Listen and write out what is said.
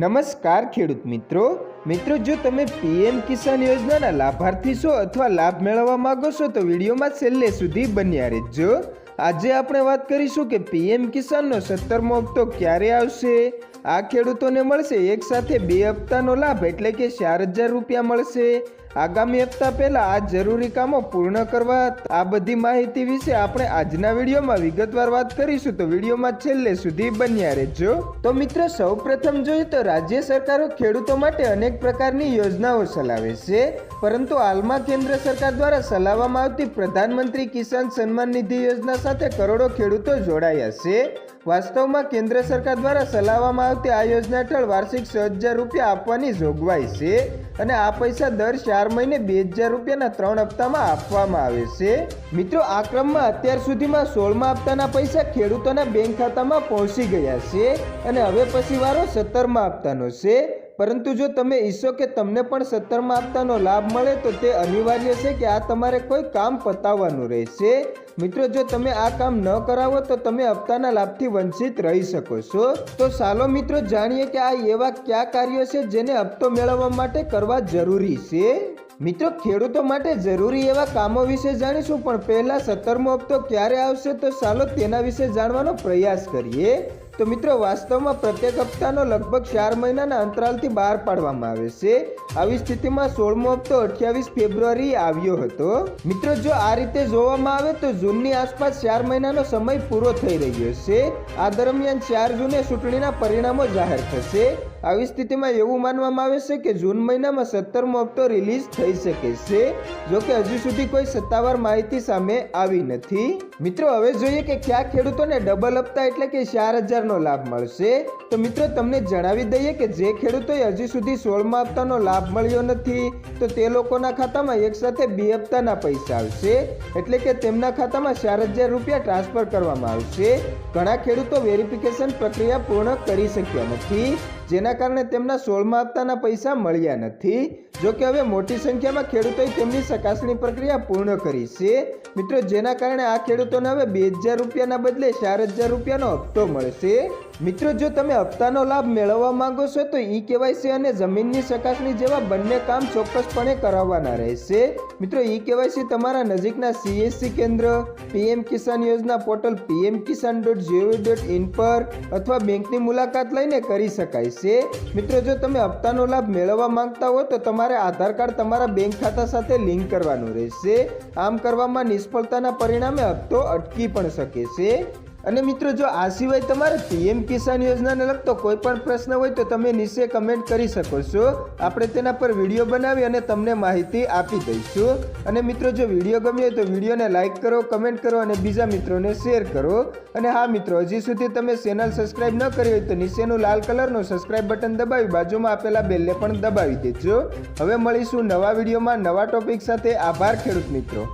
નમસ્કાર ખેડૂત મિત્રો. મિત્રો, જો તમે પીએમ કિસાન યોજનાના લાભાર્થી છો અથવા લાભ મેળવવા માંગો છો, તો વિડીયોમાં છેલ્લે સુધી બન્યા રહેજો. આજે આપણે વાત કરીશું કે પીએમ કિસાનનો સત્તરમો હપ્તો ક્યારે આવશે? આ ખેડૂતોને મળશે એક સાથે બે હપ્તાનો લાભ એટલે કે ચાર હજાર રૂપિયા મળશે. આગામી હપ્તા પહેલા આ જરૂરી કામો પૂર્ણ કરવા આ બધી માહિતી વિશે આપણે આજના વિડીયોમાં વિગતવાર વાત કરીશું. તો વિડીયોમાં છેલ્લે સુધી બન્યા રહેજો. તો મિત્રો, સૌપ્રથમ જોઈએ તો રાજ્ય સરકારો ખેડૂતો માટે અનેક પ્રકારની યોજનાઓ ચલાવે છે. પરંતુ હાલમાં કેન્દ્ર સરકાર દ્વારા ચલાવવામાં આવતી પ્રધાનમંત્રી કિસાન સન્માન નિધિ યોજના સાથે કરોડો ખેડૂતો જોડાયા છે. વાસ્તવમાં કેન્દ્ર સરકાર દ્વારા ચલાવવામાં આવતી આ યોજના હેઠળ વાર્ષિક છ હજાર રૂપિયા આપવાની જોગવાઈ છે અને આ પૈસા દર ચાર મહિને બે હજાર રૂપિયાના ત્રણ હપ્તામાં આપવામાં આવે છે. મિત્રો, આ ક્રમમાં અત્યાર સુધીમાં સોળમા હપ્તાના પૈસા ખેડૂતોના બેંક ખાતામાં પહોંચી ગયા છે અને હવે પછી વારો સત્તરમા હપ્તાનો છે. પરંતુ જો તમે ઈચ્છો કે તમને પણ સત્તરમા હપ્તાનો લાભ મળે તો તે અનિવાર્ય છે કે આ તમારે કોઈ કામ પતાવવાનું રહેશે. મિત્રો, જો તમે આ કામ ન કરાવો તો તમે હપ્તાના લાભથી વંચિત રહી શકો છો. તો ચાલો મિત્રો, જાણીએ કે આ એવા કયા કાર્યો છે જેને હપ્તો મેળવવા માટે કરવા જરૂરી છે? મિત્રો, ખેડૂતો માટે જરૂરી એવા કામો વિશે જાણીશું, પણ પહેલા સત્તરમો હપ્તો ક્યારે આવશે તો ચાલો તેના વિશે જાણવાનો પ્રયાસ કરીએ. તો મિત્રો, વાસ્તવમાં પ્રત્યેક હપ્તાનો લગભગ ચાર મહિનાના અંતરાલથી બહાર પાડવામાં આવે છે. આવી સ્થિતિમાં સોળમો હપ્તો અઠ્યાવીસ ફેબ્રુઆરી આવ્યો હતો. મિત્રો, જો આ રીતે જોવામાં આવે તો જૂનની આસપાસ ચાર મહિનાનો સમય પૂરો થઈ રહ્યો છે. આ દરમિયાન ચાર જૂને ચૂંટણીના પરિણામો જાહેર થશે. આવી સ્થિતિમાં એવું માનવામાં આવે છે કે જૂન મહિનામાં સત્તરમો હપ્તો રિલીઝ થઈ શકે છે, જો કે હજુ સુધી કોઈ સત્તાવાર માહિતી સામે આવી નથી. મિત્રો, હવે જોઈએ કે કયા ખેડૂતોને ડબલ હપ્તા એટલે કે ચાર હજારનો લાભ મળશે. તો મિત્રો, તમને જણાવી દઈએ કે જે ખેડૂતોએ હજી સુધી સોળમા હપ્તાનો લાભ મળ્યો નથી, તો તે લોકોના ખાતામાં એક સાથે બે હપ્તાના પૈસા આવશે. એટલે કે તેમના ખાતામાં ચાર હજાર રૂપિયા ટ્રાન્સફર કરવામાં આવશે. ઘણા ખેડૂતો વેરિફિકેશન પ્રક્રિયા પૂર્ણ કરી શક્યા નથી, જેના કારણે તેમના સોળમા હપ્તાના પૈસા મળ્યા નથી. જો કે હવે મોટી સંખ્યામાં ખેડૂતોએ તેમની ચકાસણી પ્રક્રિયા પૂર્ણ કરી છે. મિત્રો, જેના કારણે આ ખેડૂતોને હવે બે હજાર રૂપિયાના બદલે ચાર હજાર રૂપિયાનો હપ્તો મળશે. મિત્રો, જો તમે હપ્તાનો લાભ મેળવવા માંગો છો, તો ઈ કેવાયસી અને જમીનની ચકાસણી જેવા બંને કામ ચોક્કસપણે કરાવવાના રહેશે. મિત્રો, ઈ કેવાયસી તમારા નજીકના સીએસસી કેન્દ્ર પીએમ કિસાન યોજના portal PM Kisan dot G O V પર અથવા બેંકની મુલાકાત લઈને કરી શકાય છે. મિત્રો, જો તમે હપ્તાનો લાભ મેળવવા માંગતા હો, તો તમારે આધાર કાર્ડ તમારા બેંક ખાતા સાથે લિંક કરવાનું રહેશે. આમ કરવામાં નિષ્ફળતાના પરિણામે હપ્તો અટકી પણ શકે છે. અને મિત્રો, જો આ સિવાય તમારે પીએમ કિસાન યોજનાને લગતો કોઈ પણ પ્રશ્ન હોય તો તમે નીચે કમેન્ટ કરી શકો છો. આપણે તેના પર વીડિયો બનાવી અને તમને માહિતી આપી દઈશું. અને મિત્રો, જો વીડિયો ગમ્યો હોય તો વિડીયોને લાઇક કરો કમેન્ટ કરો અને બીજા મિત્રોને શેર કરો. અને હા, મિત્રો, હજી સુધી તમે ચેનલ સબસ્ક્રાઇબ ન કરી હોય તો નીચેનું લાલ કલરનું સબસ્ક્રાઇબ બટન દબાવી, બાજુમાં આપેલા બેલને પણ દબાવી દેજો. હવે મળીશું નવા વિડીયોમાં નવા ટોપિક સાથે. આભાર ખેડૂત મિત્રો.